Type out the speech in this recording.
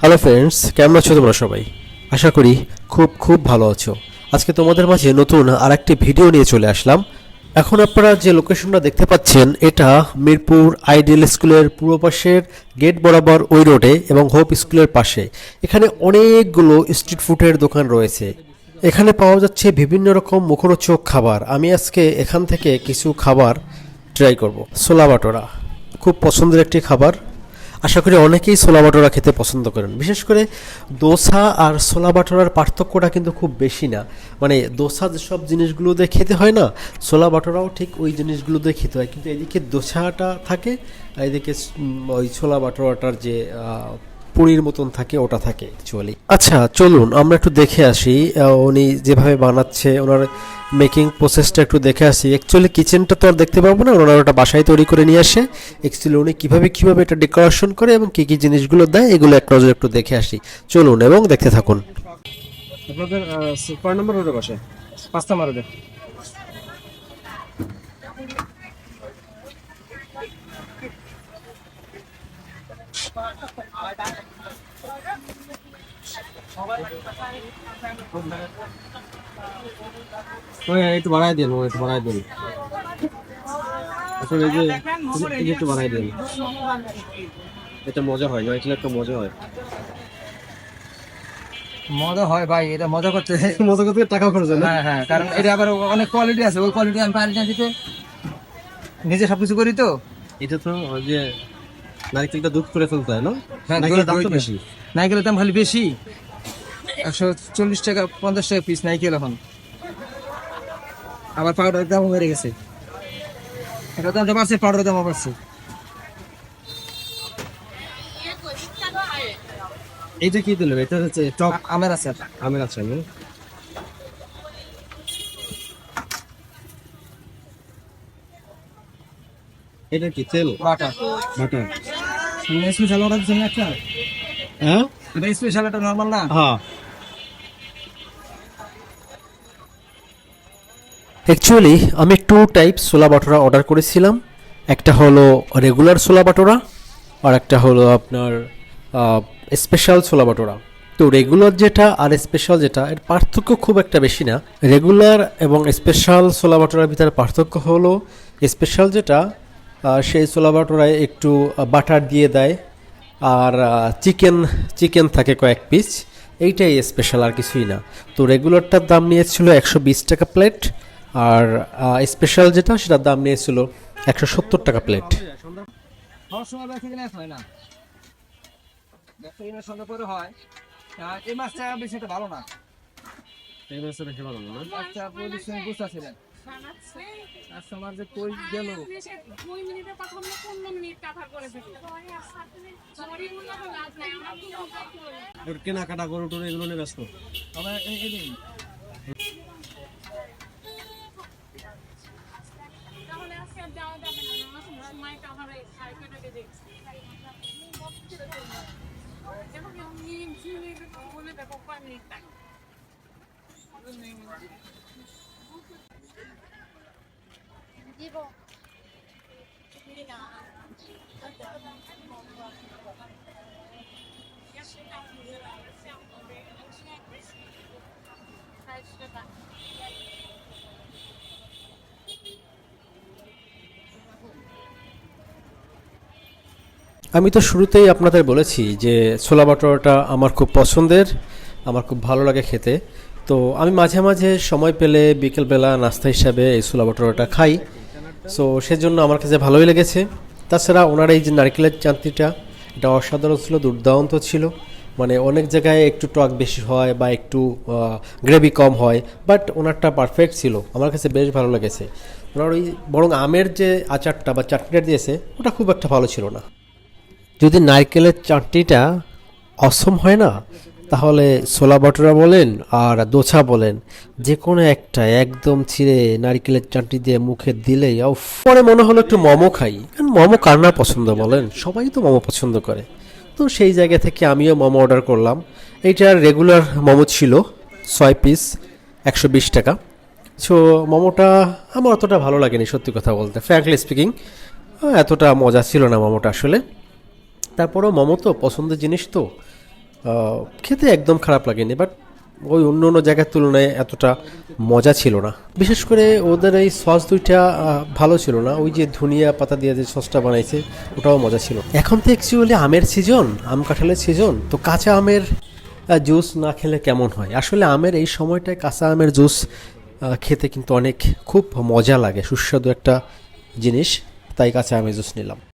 Hello friends কেমন আছো তোমরা সবাই? আশা করি খুব খুব ভালো আছো। আজকে তোমাদের মাঝে নতুন আর একটি ভিডিও নিয়ে চলে আসলাম। এখন আপনারা যে লোকেশনটা দেখতে পাচ্ছেন, এটা মিরপুর আইডিয়াল স্কুলের পূর্ব পাশের গেট বরাবর ওই রোডে এবং হোপ স্কুলের পাশে। এখানে অনেকগুলো স্ট্রিট ফুডের দোকান রয়েছে। এখানে পাওয়া যাচ্ছে বিভিন্ন রকম মুখরোচক খাবার। আমি আজকে এখান থেকে কিছু খাবার ট্রাই করব। ছোলা বাটোরা খুব পছন্দের একটি খাবার। আশা করি অনেকেই ছোলা বাটোরা খেতে পছন্দ করেন। বিশেষ করে দোসা আর ছোলা বাটোরার পার্থক্যটা কিন্তু খুব বেশি না। মানে দোসা যেসব জিনিসগুলো দিয়ে খেতে হয় না, ছোলা বাটোরাও ঠিক ওই জিনিসগুলো দিয়ে খেতে হয়। কিন্তু এদিকে দোসাটা থাকে এদিকে ওই ছোলা বাটোরাটার যে পুরীর মতন থাকে ওটা থাকে অ্যাকচুয়ালি আচ্ছা চলুন আমরা একটু দেখে আসি উনি যেভাবে বানাচ্ছে ওনার মেকিং প্রসেসটা একটু দেখে আসি। অ্যাকচুয়ালি কিচেনটা তো আর দেখতে পাবো না ওনারা ওটা বাসায় তৈরি করে নিয়ে আসে। অ্যাকচুয়ালি উনি কীভাবে কীভাবে এটা ডেকোরেশন করে এবং কী কী জিনিসগুলো দেয় এগুলো এক নজর একটু দেখে আসি। চলুন এবং দেখতে থাকুন। আপনাদের নম্বর রোডে বসে পাঁচ নম্বর একটু বাড়াই দেন একটু বাড়াই দেন। আসলে এই যে একটু বাড়াই দেন। এটা মজা হয় না? এটা একটা মজা হয়। মজা হয় ভাই এটা মজা করতে মজা করতে টাকা খরচ হয় না? হ্যাঁ হ্যাঁ কারণ এটা আবার অনেক কোয়ালিটি আছে ওই কোয়ালিটি আমি পারি না দিতে নিজে সবকিছু করি তো। এটা তো যে নারকেলটা দুধ করে ফেলতে হয় না? হ্যাঁ, নারকেলের দাম তো বেশি। নাইকেলের দাম খালি বেশি। একশো চল্লিশ টাকা পঞ্চাশ টাকা পিস নাইকেল এখন। আবার পাউডারের দামও বেড়ে গেছে। এটা দামটা বাড়ছে পাউডারের দামও বাড়ছে। এইটা কি দিলেন এটা হচ্ছে টক আমের আছে আমের আছে না? এটা কি তেল? বাটা বাটার। হ্যাঁ? এটা স্পেশাল নর্মাল না? হ্যাঁ। অ্যাকচুয়ালি আমি টু টাইপ ছোলা বাটোরা অর্ডার করেছিলাম। একটা হলো রেগুলার ছোলা বাটোরা আর একটা হলো আপনার স্পেশাল ছোলা বাটোরা। তো রেগুলার যেটা আর স্পেশাল যেটা এর পার্থক্য খুব একটা বেশি না। রেগুলার এবং স্পেশাল ছোলা বাটোরার ভিতরে পার্থক্য হলো স্পেশাল যেটা সেই ছোলা বাটোরায় একটু বাটার দিয়ে দেয়। আর চিকেন চিকেন থাকে কয়েক পিস। এইটাই স্পেশাল আর কিছুই না। তো রেগুলারটার দাম নিয়েছিল একশো বিশ টাকা প্লেট আর স্পেশাল যেটা সেটার দাম নিয়েছিল একশো সত্তর টাকা প্লেট এই মাছটা বেশি ভালো না। এই মাছটা বেশি ভালো না। আচ্ছা পজিশন বুঝতে ছিলেন। আচ্ছা আমার যে কই গেল? দুই মিনিটে কথা বললে পনেরো মিনিট কাভার করে। কেনাকাটা গরু টরু এগুলো নিয়ে ব্যস্ত। তবে এই- এই দিন তাহলে আজকে আর যাওয়া যাবে না আমরা সময় কাভারে খাই কেটে দেখছি এবং আমি ঝিলে বলে দেখো টাকা আমি তো শুরুতেই আপনাদের বলেছি যে ছোলা বাটোরাটা আমার খুব পছন্দের, আমার খুব ভালো লাগে খেতে। তো আমি মাঝে মাঝে সময় পেলে বিকেলবেলা নাস্তা হিসাবে এই ছোলা বাটোরাটা খাই। সো সেজন্য আমার কাছে ভালোই লেগেছে। তাছাড়া ওনার এই যে নারকেলের চান্তিটা, এটা অসাধারণ ছিল, দুর্দান্ত ছিল। মানে অনেক জায়গায় একটু টক বেশি হয় বা একটু গ্রেভি কম হয় বাট ওনারটা পারফেক্ট ছিল। আমার কাছে বেশ ভালো লেগেছে। ওনার ওই বরং আমের যে আচারটা বা চাটনিটা দিয়েছে, ওটা খুব একটা ভালো ছিল না। যদি নারকেলের চাটনিটা অসম হয় না তাহলে ছোলা বাটোরা বলেন আর দোছা বলেন যে কোনো একটা একদম ছিঁড়ে নারকেলের চাটনি দিয়ে মুখে দিলেই পরে মনে হলো একটু মোমো খাই, কারণ মোমো কার না পছন্দ বলেন? সবাই তো মোমো পছন্দ করে। তো সেই জায়গা থেকে আমিও মোমো অর্ডার করলাম। এইটার রেগুলার মোমো ছিল, ছয় পিস, একশো বিশ টাকা। সো মোমোটা আমার অতটা ভালো লাগেনি, সত্যি কথা বলতে। ফ্র্যাঙ্কলি স্পিকিং এতটা মজা ছিল না মোমোটা আসলে। তারপরেও মোমো তো পছন্দের জিনিস তো। খেতে একদম খারাপ লাগেনি বাট ওই অন্য অন্য জায়গার তুলনায় এতটা মজা ছিল না। বিশেষ করে ওদের এই সস দুইটা ভালো ছিল না। ওই যে ধনিয়া পাতা দিয়ে যে সসটা বানাইছে, ওটাও মজা ছিল। এখন তো অ্যাকচুয়ালি আমের সিজন আম কাঁঠালের সিজন তো কাঁচা আমের জুস না খেলে কেমন হয়? আসলে আমের এই সময়টায় কাঁচা আমের জুস খেতে কিন্তু অনেক খুব মজা লাগে, সুস্বাদু একটা জিনিস, তাই কাঁচা আমের জুস নিলাম।